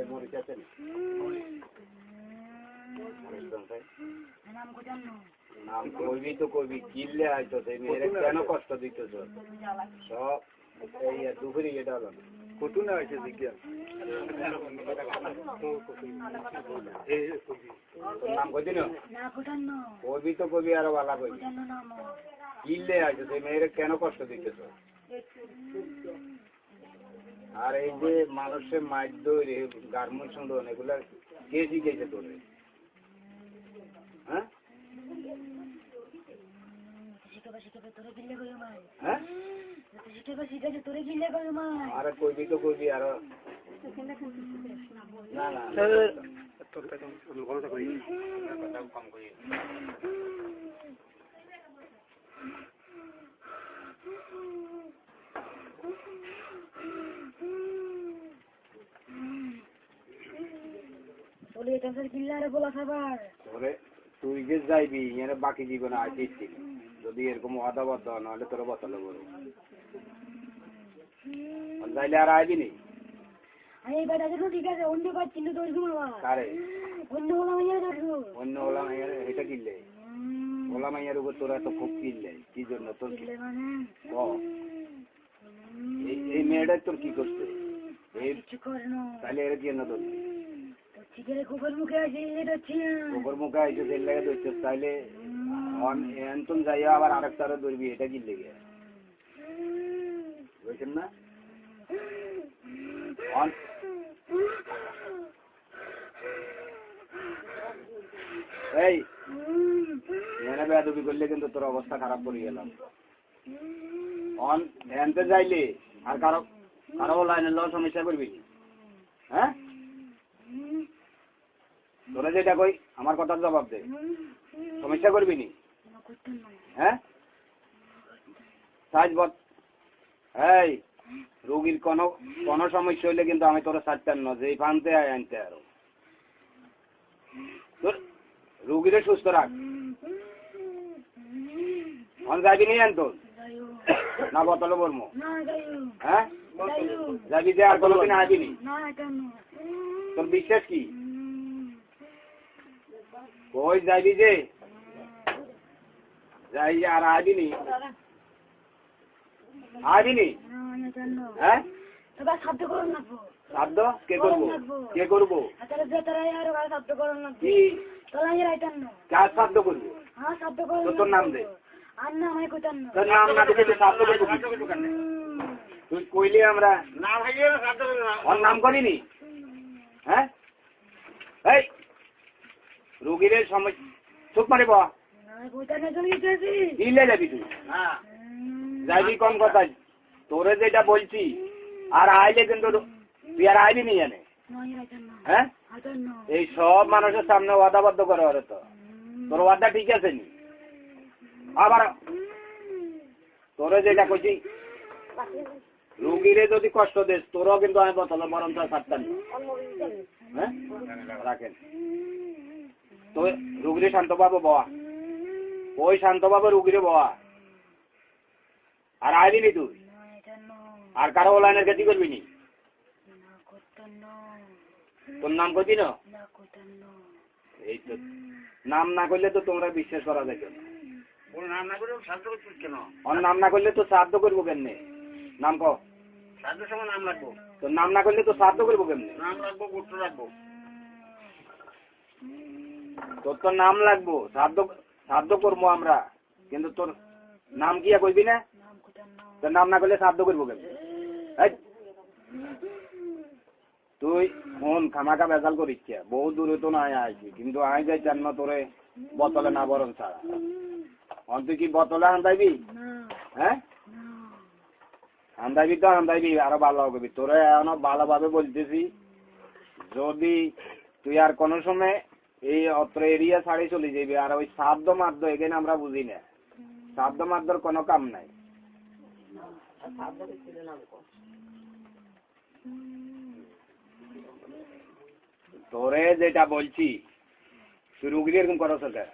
দেন। নাম কইবি তো কইবি কিনলে হয়তো সেই মেয়েরে কেন কষ্ট দিতেছ সব এই দুপুরি এটা হলো। না হয়েছে জিজ্ঞাস নাম কইবি না না কোথায় কইবি তো কইবি আরও ভালো নাম কিনলে হয়তো সেই মেয়েরে কেন কষ্ট দিতেছ আর এই যে মানুষের মাইর দৌড়ে গার্মেন্টস উন্নয়ন এগুলা কে শিখেছে তোরে হ্যাঁ? হ্যাঁ? আরে কইবি তো কইবি আরও না না যেতে কিনলে আরে বলা খাবার তোরে তুই যে যাইবি এর বাকি জীবনে আসিস যদি এরকম অদাবদ্ধ নাহলে তোর বতলে যাইলে আর আইবি নি? অন্য ওলা মাইয়ার এটা কিনলে? ওলা মাইয়ার উপর তোর এত খুব কিনলে কি জন্য তোর কিনলে মানে? এই এই তোর কি করছে? না। তাহলে এর জন্য তোর তো কুকুর মুখে আছে এটা ছিয়া মুখে আইসে তেল লাগে ধরছে তাইলে এনতুন যাইয়া আবার আরেকটারে ধরবি এটা কিনলে গিয়ে বুঝছেন না? এই এনে বেয়াদবি করলে কিন্তু তোর অবস্থা খারাপ করে গেলাম। অন এনতে যাইলে আর কারও কারও লাইনের লওয়ার সমস্যা করবি হ্যাঁ? তোরা যেটা কই, আমার কথার জবাব দে। সমস্যা করবি নি? হ্যাঁ? সাজ বত এই, রোগীর কোনো কোনো সমস্যা হইলে কিন্তু আমি তোরা সাজতাম না যে এই ফানতে আনতে আরও। রুগীরে সুস্থ রাখ। অন যাবি নি আন তোর না বতলে বলব হ্যাঁ? যাবি যে আর কোনোদিন আবি নি? তোর বিশ্বাস কি? কই যাবি যে যাই আর আবি নি আবি নি না কেন হ্যাঁ করুন না সাধ্য কে করব কে তারা করুন না কি কার সাধ্য করব নাম দে আর না আমি তোর নাম না দিলে তুই সাধ্য করব তুই কইলে আমরা ওর নাম করিনি হ্যাঁ এই রুগীর সময় চুপ চলে গেছি দিলে যাবি তুই। যাবি কম কথা তোরে যেটা বলছি আর আইলে কিন্তু তুই আর আইবি নি জানে হ্যাঁ? এই সব মানুষের সামনে ওয়াদাবদ্ধ করে ওরে তো। তোর ওয়াদা ঠিক আছে নি? আবার তোরে যেটা কইছি রুগীরে যদি কষ্ট দেস তোরও কিন্তু আমি বতলে বরং তো ছাড়তাম। হ্যাঁ? রাখেন। তো রুগীরে শান্তভাবে বয়া ওই শান্তভাবে রুগীরে বয়া আর আইবি নি তুই আর কারও লাইনের গতি করবি নি? তোর নাম কইতি না এই তো নাম না করলে তো তোমরা বিশ্বাস করা যায় কেন? নাম না করে সাহায্য করছিস কেন? নাম না করলে তো শ্রাদ্ধ করব কেমনে? নাম কো সময় নাম রাখব। তোর নাম না করলে তো শ্রাদ্ধ করব কেমনে? নাম রাখব গোত্র রাখব। তোর তো নাম লাগবো। শ্রাদ্ধ শ্রাদ্ধ করব আমরা। কিন্তু তোর নাম কি কইবি না? না তোর নাম না করলে শ্রাদ্ধ করব এই, তুই ফোন খামাকা বেজাল করিস বহু দূরে তো নাই আইছি। কিন্তু আই যাই চান না তোরে বোতলে না বরং ছাড়া। অন তুই কি বোতলে আন্দাইবি হ্যাঁ? না আন্দাইবি তো আন্দাইবি আরও ভালো হবে। তোরে এখনও ভালোভাবে বলতেছি যদি তুই আর কোনো সময় এই অত্র এরিয়া ছাড়ি চলে যাবি আর ওই সাধ্য মাধ্য এখানে আমরা বুঝি না। সাধ্য মাধ্যর কোনো কাম নাই। তোরে যেটা বলছি তুই রুগী এরকম করো সরকার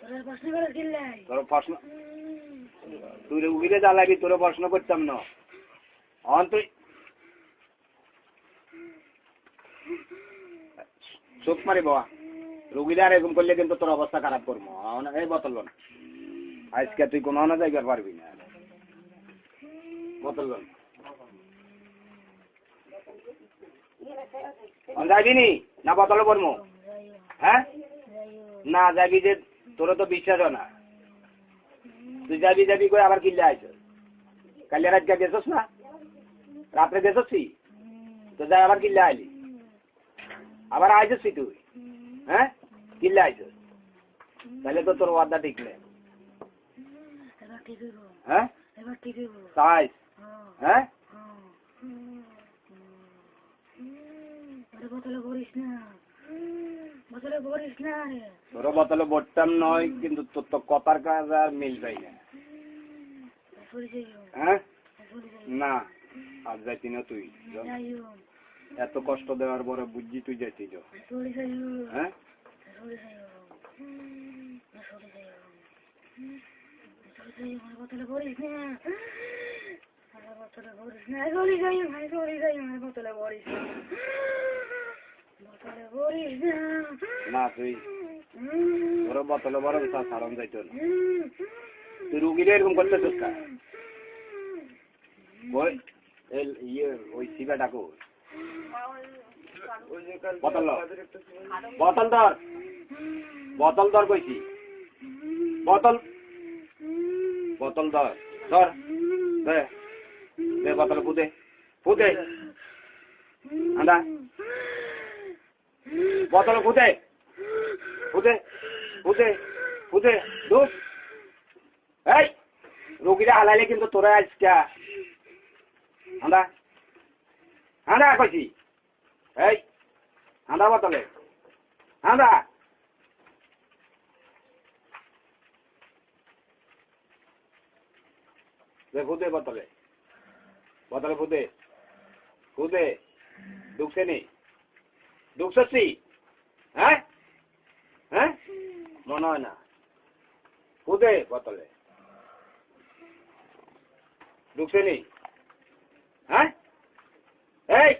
তোরা প্রশ্ন করে তুই রুগীরে জ্বালাবি তোরে প্রশ্ন করতাম না। অন তুই চোখ মারি বাবা। রুগীরা এরকম করলে কিন্তু তোর অবস্থা খারাপ করব। এই বোতল লন আজকে তুই কোনো না যাইবার পারবি না। বোতল যাবি নি? না বোতলে পড়ব হ্যাঁ? না যাবি যে তোর তো বিশ্বাস না। তুই যাবি যাবি করে আবার কিনলে আইস কালি রাতকে গেছস না? রাত্রে গেছস তো যাই আবার কিনলে আইলি। আবার আইসস তুই হ্যাঁ? কিনলে আইসস তাহলে তো তোর ওয়াদা ঠিক নেই। হ্যাঁ? তাই হ্যাঁ। রে। তোর বোতলে বটতাম নয় কিন্তু তোর তো কথার কাজ আর মিল পাই না। হ্যাঁ? না আজ যাইতি না তুই। এত কষ্ট দেওয়ার পরে বুঝছি তুই যাইতি হ্যাঁ? বোতলে না তুই তোর বোতলে বড় সারণ যাইতো না। তুই রুগীরে এরকম করতেছিস কা ইয়ে ওই শিবা ডাকো বোতল। বোতল ধর। বোতল ধর কইছি। বোতল। বোতল ধর। ধর। দে। দে বোতল ফুদে। ফুদে। আন্দা। বোতল ফুদে। ফুদে। ফুদে। ফুদে। দুধ এই! রুগীরা হালাইলে কিন্তু তোরা আজকে আন্দা। আন্দা কইছি। এই আন্দা বোতলে। আন্দা দে, ফুদে বোতলে। বোতলে ফুদে। ফুদে। ঢুকছে নি? ঢুকছি হ্যাঁ? হ্যাঁ? মনে হয় না। ফুদে বোতলে। ঢুকছে নি হ্যাঁ এই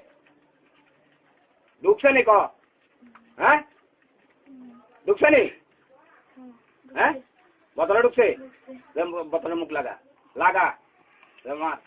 ঢুকছে নি ক? হ্যাঁ? ঢুকছে নি হ্যাঁ? বোতলে ঢুকছে? বোতলে মুখ লাগা। লাগা। মার